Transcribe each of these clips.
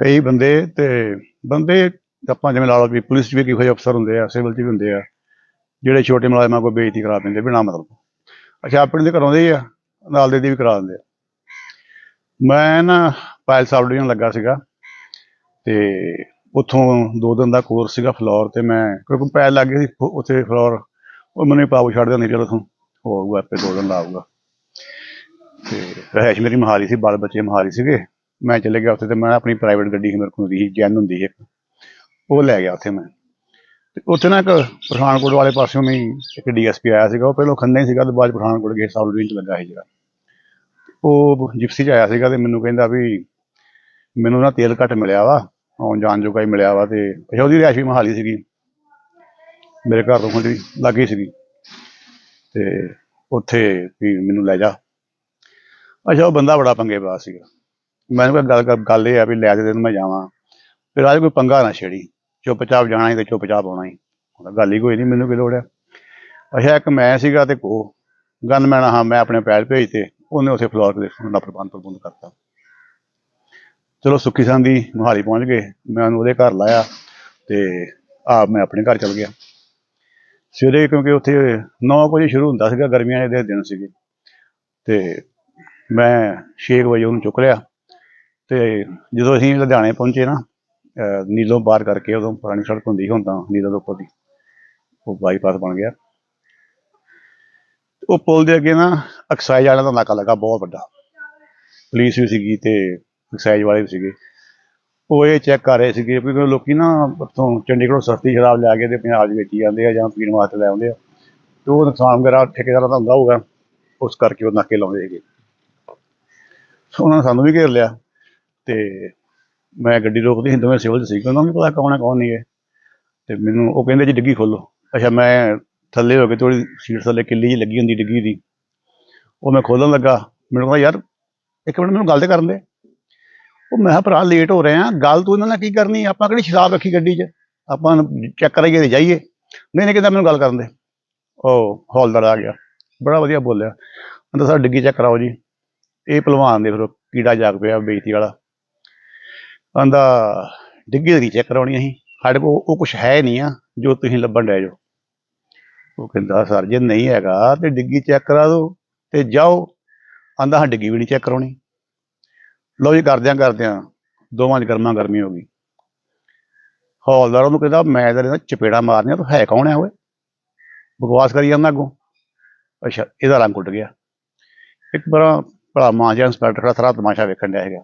ਕਈ ਬੰਦੇ ਤੇ ਬੰਦੇ, ਆਪਾਂ ਜਿਵੇਂ ਲਾ ਲਓ ਵੀ ਪੁਲਿਸ 'ਚ ਵੀ ਕਈ ਜਿਹੇ ਅਫਸਰ ਹੁੰਦੇ ਆ, ਸਿਵਲ 'ਚ ਵੀ ਹੁੰਦੇ ਆ, ਜਿਹੜੇ ਛੋਟੇ ਮੁਲਾਜ਼ਮਾਂ ਕੋਲ ਬੇਇੱਜ਼ਤੀ ਕਰਾ ਦਿੰਦੇ ਬਿਨਾਂ ਮਤਲਬ ਅੱਛਾ, ਆਪਣੇ ਦੇ ਕਰਾਉਂਦੇ ਹੀ ਆ, ਨਾਲ ਦੇ ਦੀ ਵੀ ਕਰਾ ਦਿੰਦੇ ਆ। ਮੈਂ ਨਾ ਪਾਇਲ ਸਬ ਡਿਵੀਜ਼ਨ ਲੱਗਾ ਸੀਗਾ ਤੇ ਉੱਥੋਂ ਦੋ ਦਿਨ ਦਾ ਕੋਰਸ ਸੀਗਾ ਫਲੋਰ ਤੇ ਮੈਂ, ਕਿਉਂਕਿ ਪੈਰ ਲੱਗ ਗਏ ਸੀ ਉੱਥੇ ਫਲੋਰ, ਉਹ ਮੈਨੂੰ ਪਾਉ ਛੱਡ ਦਿੰਦੇ ਚਲੋ ਉੱਥੋਂ, ਹੋਊਗਾ, ਆਪੇ ਦੋ ਦਿਨ ਲਾਊਗਾ ਤੇ ਰਹਿਸ਼ ਮੇਰੀ ਮਹਾਲੀ ਸੀ, ਬਾਲ ਬੱਚੇ ਮਹਾਲੀ ਸੀਗੇ। ਮੈਂ ਚਲੇ ਗਿਆ ਉੱਥੇ ਤੇ ਮੈਂ ਆਪਣੀ ਪ੍ਰਾਈਵੇਟ ਗੱਡੀ ਸੀ, ਮੇਰੇ ਕੋਲ ਹੁੰਦੀ ਸੀ, ਜੈਨ ਹੁੰਦੀ ਸੀ ਇੱਕ। ਉਹ ਲੈ ਗਿਆ ਉੱਥੇ ਮੈਂ। ਤੇ ਉੱਥੇ ਨਾ ਇੱਕ ਪਠਾਨਕੋਟ ਵਾਲੇ ਪਾਸਿਓਂ ਵੀ ਇੱਕ ਡੀਐਸਪੀ ਆਇਆ ਸੀਗਾ, ਉਹ ਪਹਿਲਾਂ ਖੰਨੇ ਹੀ ਸੀਗਾ ਤੇ ਬਾਅਦ 'ਚ ਪਠਾਨਕੋਟ ਗਏ ਸਬ ਡਿਵੀਜ਼ਨ 'ਚ ਲੱਗਾ ਸੀ ਜਿਹੜਾ। ਉਹ ਜਿਪਸੀ 'ਚ ਆਇਆ ਸੀਗਾ ਤੇ ਮੈਨੂੰ ਕਹਿੰਦਾ ਵੀ ਮੈਨੂੰ ਨਾ ਤੇਲ ਘੱਟ ਮਿਲਿਆ ਵਾ, ਆਉਣ ਜਾਣ ਜੋਗਾ ਹੀ ਮਿਲਿਆ ਵਾ ਤੇ ਅੱਛਾ, ਉਹਦੀ ਰਿਹਾਇਸ਼ ਵੀ ਮਹਾਲੀ ਸੀਗੀ। ਮੇਰੇ ਘਰ ਤੋਂ ਖੁੰਡੀ ਲੱਗੀ ਸੀਗੀ। ਤੇ ਉੱਥੇ ਵੀ ਮੈਨੂੰ ਲੈ ਜਾ। ਅੱਛਾ, ਉਹ ਬੰਦਾ ਬੜਾ ਪੰਗੇ ਬਾਜ਼ ਸੀਗਾ। ਮੈਨੂੰ ਕਿਹਾ ਗੱਲ ਗੱਲ ਇਹ ਆ ਵੀ ਲੈ ਕੇ ਤੈਨੂੰ ਮੈਂ ਜਾਵਾਂ। ਫਿਰ ਰਾਜ ਕੋਈ ਪੰਗਾ ਨਾ ਛੇੜੀ। ਚੁੱਪਚਾਪ ਜਾਣਾ ਹੀ ਤੇ ਚੁੱਪਚਾਪ ਆਉਣਾ ਹੀ ਉਹਦਾ ਗੱਲ ਹੀ ਕੋਈ ਨਹੀਂ ਮੈਨੂੰ ਕੀ ਲੋੜ ਆ? ਅੱਛਾ, ਇੱਕ ਮੈਂ ਸੀਗਾ ਤੇ ਕੋ ਗਨਮੈਨ ਹਾਂ, ਮੈਂ ਆਪਣੇ ਪੈਰ ਭੇਜ ਤੇ ਉਹਨੇ ਉੱਥੇ ਫਲੋਰ ਦੇ ਉਹਨਾਂ ਪ੍ਰਬੰਧ ਪ੍ਰਬੰਧ ਕਰਤਾ। ਚਲੋ, ਸੁੱਖੀ ਸੰਦੀ ਮੁਹਾਲੀ ਪਹੁੰਚ ਗਏ। ਮੈਂ ਉਹਨੂੰ ਉਹਦੇ ਘਰ ਲਾਇਆ ਤੇ ਆਪ ਮੈਂ ਆਪਣੇ ਘਰ ਚਲ ਗਿਆ। ਸਵੇਰੇ ਕਿਉਂਕਿ ਉੱਥੇ 9 ਵਜੇ ਸ਼ੁਰੂ ਹੁੰਦਾ ਸੀਗਾ, ਗਰਮੀਆਂ ਦੇ ਦਿਨ ਸੀਗੇ। ਤੇ ਮੈਂ 6 ਵਜੇ ਉਹਨੂੰ ਚੁੱਕ ਲਿਆ। ਤੇ ਜਦੋਂ ਅਸੀਂ ਲੁਧਿਆਣੇ ਪਹੁੰਚੇ ਨਾ ਅਹ ਨੀਲੋਂ ਪਾਰ ਕਰਕੇ ਉਦੋਂ ਪੁਰਾਣੀ ਸੜਕ ਹੁੰਦੀ ਸੀ, ਹੁਣ ਤਾਂ ਨੀਲੋਂ ਤੋਂ ਉੱਪਰ ਦੀ ਉਹ ਬਾਈਪਾਸ ਬਣ ਗਿਆ। ਉਹ ਪੁਲ ਦੇ ਅੱਗੇ ਨਾ ਐਕਸਾਈਜ਼ ਵਾਲਿਆਂ ਦਾ ਨਾਕਾ ਲੱਗਾ ਬਹੁਤ ਵੱਡਾ। ਪੁਲਿਸ ਵੀ ਸੀਗੀ ਤੇ ਐਕਸਾਈਜ਼ ਵਾਲੇ ਵੀ ਸੀਗੇ। ਉਹ ਇਹ ਚੈੱਕ ਕਰ ਰਹੇ ਸੀਗੇ ਵੀ ਲੋਕੀ ਨਾ ਉੱਥੋਂ ਚੰਡੀਗੜ੍ਹੋਂ ਸਸਤੀ ਸ਼ਰਾਬ ਲੈ ਕੇ ਤੇ ਪੰਜਾਬ 'ਚ ਵੇਚੀ ਜਾਂਦੇ ਆ ਜਾਂ ਪੀਣ ਵਾਸਤੇ ਲੈ ਆਉਂਦੇ ਆ। ਤੇ ਉਹ ਨੁਕਸਾਨ ਵਗੈਰਾ ਠੇਕੇਦਾਰਾਂ ਦਾ ਹੁੰਦਾ ਹੋਊਗਾ ਉਸ ਕਰਕੇ ਉਹ ਨਾਕੇ ਲਾਉਂਦੇ ਸੀਗੇ। ਉਹਨਾਂ ਨੇ ਸਾਨੂੰ ਵੀ ਘੇਰ ਲਿਆ। ਤੇ ਮੈਂ ਗੱਡੀ ਰੋਕਦੀ ਸੀ, ਦੋਵੇਂ ਸਿਵਲ 'ਚ ਸੀ ਉਹਨਾਂ ਨੂੰ ਪਤਾ ਕੌਣ ਹੈ, ਕੌਣ ਨਹੀਂ ਹੈ। ਤੇ ਮੈਨੂੰ ਉਹ ਕਹਿੰਦੇ ਜੀ ਡਿੱਗੀ ਖੋਲੋ। ਅੱਛਾ, ਮੈਂ ਥੱਲੇ ਹੋ ਕੇ ਥੋੜੀ ਸੀਟ ਥੱਲੇ ਕਿੱਲੀ ਜੀ ਲੱਗੀ ਹੁੰਦੀ ਡਿੱਗੀ ਦੀ। ਉਹ ਮੈਂ ਖੋਲਣ ਲੱਗਾ। ਮੈਨੂੰ ਕਹਿੰਦਾ, ਯਾਰ, ਇੱਕ ਮਿੰਟ, ਮੈਨੂੰ ਗੱਲ ਤੇ ਕਰਨ ਦੇ। ਉਹ ਮੈਂ ਕਿਹਾ, ਭਰਾ ਲੇਟ ਹੋ ਰਹੇ ਆ। ਗੱਲ ਤੂੰ ਇਹਨਾਂ ਨਾਲ ਕੀ ਕਰਨੀ ਆਪਾਂ ਕਿਹੜੀ ਸ਼ਰਾਬ ਰੱਖੀ ਗੱਡੀ 'ਚ? ਆਪਾਂ ਚੈੱਕ ਕਰਾਈਏ ਤੇ ਜਾਈਏ। ਨਹੀਂ ਨਹੀਂ, ਕਹਿੰਦਾ, ਮੈਨੂੰ ਗੱਲ ਕਰਨ ਦੇ। ਉਹ ਹੌਲਦਾਰ ਆ ਗਿਆ। ਬੜਾ ਵਧੀਆ ਬੋਲਿਆ। ਕਹਿੰਦਾ, ਸਰ, ਡਿੱਗੀ ਚੈੱਕ ਕਰਾਓ ਜੀ। ਇਹ ਭਲਵਾਨ ਦੇ ਫਿਰ ਕੀੜਾ ਜਾਗ ਪਿਆ, ਬੇਇੱਜ਼ਤੀ ਵਾਲਾ। ਕਹਿੰਦਾ ਡਿੱਗੀ ਦੀ ਚੈੱਕ ਕਰਾਉਣੀ ਅਸੀਂ। ਸਾਡੇ ਕੋਲ ਉਹ ਕੁਝ ਹੈ ਨਹੀਂ ਆ, ਜੋ ਤੁਸੀਂ ਲੱਭਣ ਡਏ ਜਾਓ ਉਹ ਕਹਿੰਦਾ, ਸਰ, ਜੇ ਨਹੀਂ ਹੈਗਾ ਤੇ ਡਿੱਗੀ ਚੈੱਕ ਕਰਾ ਦਿਓ ਤੇ ਜਾਓ। ਆਂਦਾ, ਹਾਂ, ਡਿੱਗੀ ਵੀ ਨਹੀਂ ਚੈੱਕ ਕਰਾਉਣੀ। ਲਓ ਜੀ, ਕਰਦਿਆਂ ਕਰਦਿਆਂ ਦੋਵਾਂ 'ਚ ਗਰਮਾ ਗਰਮੀ ਹੋ ਗਈ। ਹੌਲਦਾਰ ਉਹਨੂੰ ਕਹਿੰਦਾ, ਮੈਂ ਤਾਂ ਇਹਦਾ ਚਪੇੜਾ ਮਾਰਨੀਆਂ, ਤੂੰ ਹੈ ਕੌਣ ਹੈ ਓਏ? ਬਕਵਾਸ ਕਰੀ ਜਾਂਦਾ ਅੱਗੋਂ। ਅੱਛਾ, ਇਹਦਾ ਰੰਗ ਉੱਡ ਗਿਆ। ਇੱਕ ਬੜਾ ਭਲਾ ਮਾਂ ਜਿਹਾ ਇੰਸਪੈਕਟਰ ਖੜਾ, ਸਾਰਾ ਤਮਾਸ਼ਾ ਵੇਖਣ ਡਿਆ ਹੈਗਾ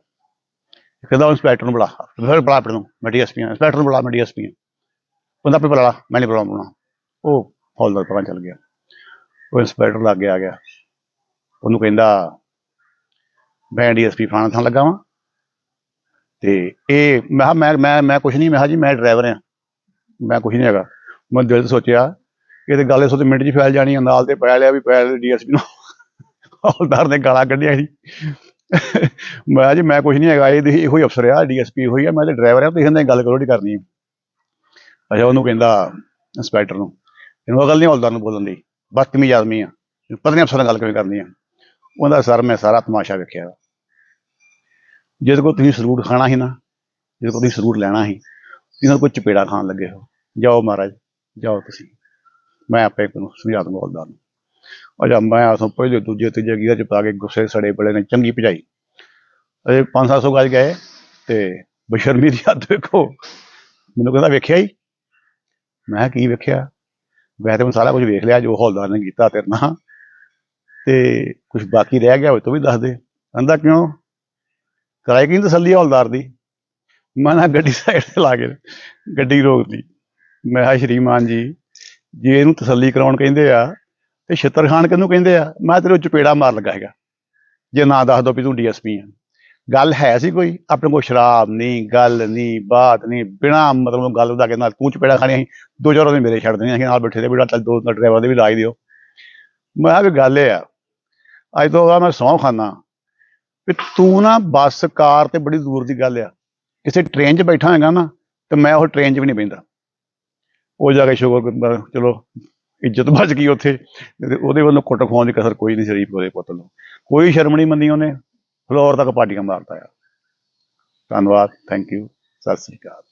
ਕਹਿੰਦਾ ਉਹ ਇੰਸਪੈਕਟਰ ਨੂੰ ਬੁਲਾ। ਫਿਰ ਬੁਲਾ ਆਪਣੇ ਨੂੰ, ਮੈਂ ਡੀਐਸਪੀ ਹਾਂ। ਇੰਸਪੈਕਟਰ ਨੂੰ ਬੁਲਾ, ਮੈਂ ਡੀਐਸਪੀ ਹਾਂ। ਉਹਦਾ ਆਪੇ ਬੁਲਾ ਲਾ, ਮੈਂ ਨਹੀਂ ਬੁਲਾਉਣਾ ਉਹ ਹੌਲਦਾਰ ਪਰਾਂ ਚੱਲ ਗਿਆ। ਉਹ ਇੰਸਪੈਕਟਰ ਲੱਗ ਆ ਗਿਆ। ਉਹਨੂੰ ਕਹਿੰਦਾ, ਮੈਂ ਡੀਐਸਪੀ ਫਲਾਣਾ ਥਾਂ ਲੱਗਾ ਵਾਂ। ਤੇ ਇਹ, ਮੈਂ ਕਿਹਾ, ਮੈਂ ਮੈਂ ਮੈਂ ਕੁਛ ਨਹੀਂ ਮੈਂ ਕਿਹਾ ਜੀ, ਮੈਂ ਡਰਾਈਵਰ ਹਾਂ। ਮੈਂ ਕੁਛ ਨਹੀਂ ਹੈਗਾ। ਮੈਂ ਦਿਲ 'ਚ ਸੋਚਿਆ, ਇਹ ਤੇ ਗੱਲ ਇਸ ਤੋਂ ਮਿੰਟ 'ਚ ਫੈਲ ਜਾਣੀ ਆ। ਨਾਲ ਤੇ ਪੈ ਲਿਆ ਵੀ ਪੈ ਡੀਐਸਪੀ ਨੂੰ। ਹੌਲਦਾਰ ਨੇ ਗਾਲਾਂ ਕੱਢੀਆਂ ਸੀ। ਮੈਂ ਜੀ, ਮੈਂ ਕੁਛ ਨਹੀਂ ਹੈਗਾ, ਇਹ ਦੇਖੀ ਇਹੋ ਹੀ ਅਫਸਰ ਆ, ਡੀਐਸਪੀ ਹੋਈ ਆ, ਮੈਂ ਤੇ ਡਰਾਈਵਰ ਆ, ਤੁਸੀਂ ਇਹਨਾਂ ਨਾਲ ਗੱਲ ਕਰੋ ਜਿਹੜੀ ਕਰਨੀ ਅੱਛਾ, ਉਹਨੂੰ ਕਹਿੰਦਾ ਇੰਸਪੈਕਟਰ ਨੂੰ, ਇਹਨੂੰ ਅਕਲ ਨਹੀਂ ਹੌਲਦਾਰ ਨੂੰ ਬੋਲਣ ਦੀ, ਬਦਤਮੀਜ਼ ਆਦਮੀ ਆ ਪਤਾ ਨਹੀਂ ਅਫਸਰ ਨਾਲ ਗੱਲ ਕਿਵੇਂ ਕਰਨੀ ਆ। ਉਹਦਾ ਸਰ, ਮੈਂ ਸਾਰਾ ਤਮਾਸ਼ਾ ਵੇਖਿਆ। ਜਿਹਦੇ ਕੋਲ ਤੁਸੀਂ ਸਰੂਟ ਖਾਣਾ ਸੀ ਨਾ ਜਿਹਦੇ ਕੋਲ ਤੁਸੀਂ ਸਰੂਟ ਲੈਣਾ ਸੀ ਇਹਨਾਂ ਕੋਈ ਚਪੇੜਾ ਖਾਣ ਲੱਗੇ ਹੋ, ਜਾਓ ਮਹਾਰਾਜ, ਜਾਓ ਤੁਸੀਂ। ਮੈਂ ਆਪੇ ਨੂੰ ਸਮਝਾ ਦੂੰਗਾ ਹੌਲਦਾਰ ਨੂੰ। ਅਜਾ ਮੈਂ ਆਸੋਂ ਪਹਿਲੇ ਦੂਜੇ ਤੀਜੇ ਗੀਰ ਚ ਪਾ ਕੇ ਗੁੱਸੇ ਸੜੇ ਬੜੇ ਨੇ, ਚੰਗੀ ਭਜਾਈ। ਅਜੇ 5-700 ਗਜ ਗਏ ਤੇ ਬਸ਼ਰਮੀ ਦੀ ਹੱਦ ਵੇਖੋ। ਮੈਨੂੰ ਕਹਿੰਦਾ, ਵੇਖਿਆ ਹੀ ਮੈਂ ਕਿਹਾ, ਕੀ ਵੇਖਿਆ? ਵੈਸੇ ਤਾਂ ਮੈਂ ਸਾਰਾ ਕੁਝ ਵੇਖ ਲਿਆ, ਜੋ ਹੌਲਦਾਰ ਨੇ ਕੀਤਾ ਤੇਰੇ ਨਾਲ। ਤੇ ਕੁਝ ਬਾਕੀ ਰਹਿ ਗਿਆ ਹੋਵੇ, ਤੂੰ ਵੀ ਦੱਸ ਦੇ। ਕਹਿੰਦਾ, ਕਿਉਂ? ਕਰਾਈ ਕੀ ਤਸੱਲੀ ਹੌਲਦਾਰ ਦੀ? ਮੈਂ ਨਾ ਗੱਡੀ ਸਾਈਡ ਤੇ ਲਾ ਕੇ ਗੱਡੀ ਰੋਕਦੀ ਮੈਂ ਕਿਹਾ, ਸ਼੍ਰੀਮਾਨ ਜੀ, ਜੇ ਇਹਨੂੰ ਤਸੱਲੀ ਕਰਾਉਣ ਕਹਿੰਦੇ ਆ ਤੇ ਛਿੱਤਰ ਖਾਨ ਕਿਹਨੂੰ ਕਹਿੰਦੇ ਆ? ਮੈਂ ਤੇਰੇ ਚਪੇੜਾ ਮਾਰ ਲੱਗਾ ਹੈਗਾ। ਜੇ ਨਾ ਦੱਸ ਦੋ ਵੀ ਤੂੰ ਡੀਐਸਪੀ ਆ। ਗੱਲ ਹੈ ਸੀ ਕੋਈ? ਆਪਣੇ ਕੋਲ ਸ਼ਰਾਬ ਨਹੀਂ, ਗੱਲ ਨਹੀਂ, ਬਾਤ ਨਹੀਂ, ਬਿਨਾ ਮਤਲਬ ਗੱਲ ਦਾ ਕਹਿੰਦਾ, ਤੂੰ ਚਪੇੜਾ ਖਾਣੀ ਅਸੀਂ ਦੋ ਚਾਰ ਉਹਦੇ ਮੇਰੇ ਛੱਡ ਦੇਣੇ ਅਸੀਂ ਨਾਲ ਬੈਠੇ ਦੇ ਵੀ ਚੱਲ ਦੋ ਡਰਾਈਵਰ ਦੇ ਵੀ ਲਾਈ ਦਿਓ। ਮੈਂ ਕਿਹਾ ਵੀ ਗੱਲ ਇਹ ਆ, ਅੱਜ ਤੋਂ ਬਾਅਦ ਮੈਂ ਸਹੁੰ ਖਾਨਾ। ਵੀ ਤੂੰ ਨਾ ਬੱਸ, ਕਾਰ ਤੇ ਬੜੀ ਦੂਰ ਦੀ ਗੱਲ ਆ। ਕਿਸੇ ਟ੍ਰੇਨ 'ਚ ਬੈਠਾ ਹੈਗਾ ਨਾ, ਤੇ ਮੈਂ ਉਹ ਟ੍ਰੇਨ 'ਚ ਵੀ ਨਹੀਂ ਬੈਂਦਾ ਉਹ ਜਾ ਕੇ ਸ਼ੁਕਰ, ਚਲੋ ਇੱਜ਼ਤ ਬਚ ਗਈ ਉੱਥੇ। ਤੇ ਉਹਦੇ ਵੱਲੋਂ ਕੁੱਟ ਖਵਾਉਣ ਦੀ ਕਸਰ ਕੋਈ ਨਹੀਂ ਸ਼ਰੀਫ ਉਹਦੇ ਪੁੱਤ ਨੂੰ। ਕੋਈ ਸ਼ਰਮ ਨਹੀਂ ਮੰਨੀ ਉਹਨੇ। ਫਲੋਰ ਤੱਕ ਪਾਟੀਆਂ ਮਾਰਤਾ ਆ। ਧੰਨਵਾਦ। Thank you Sat Sri Akal.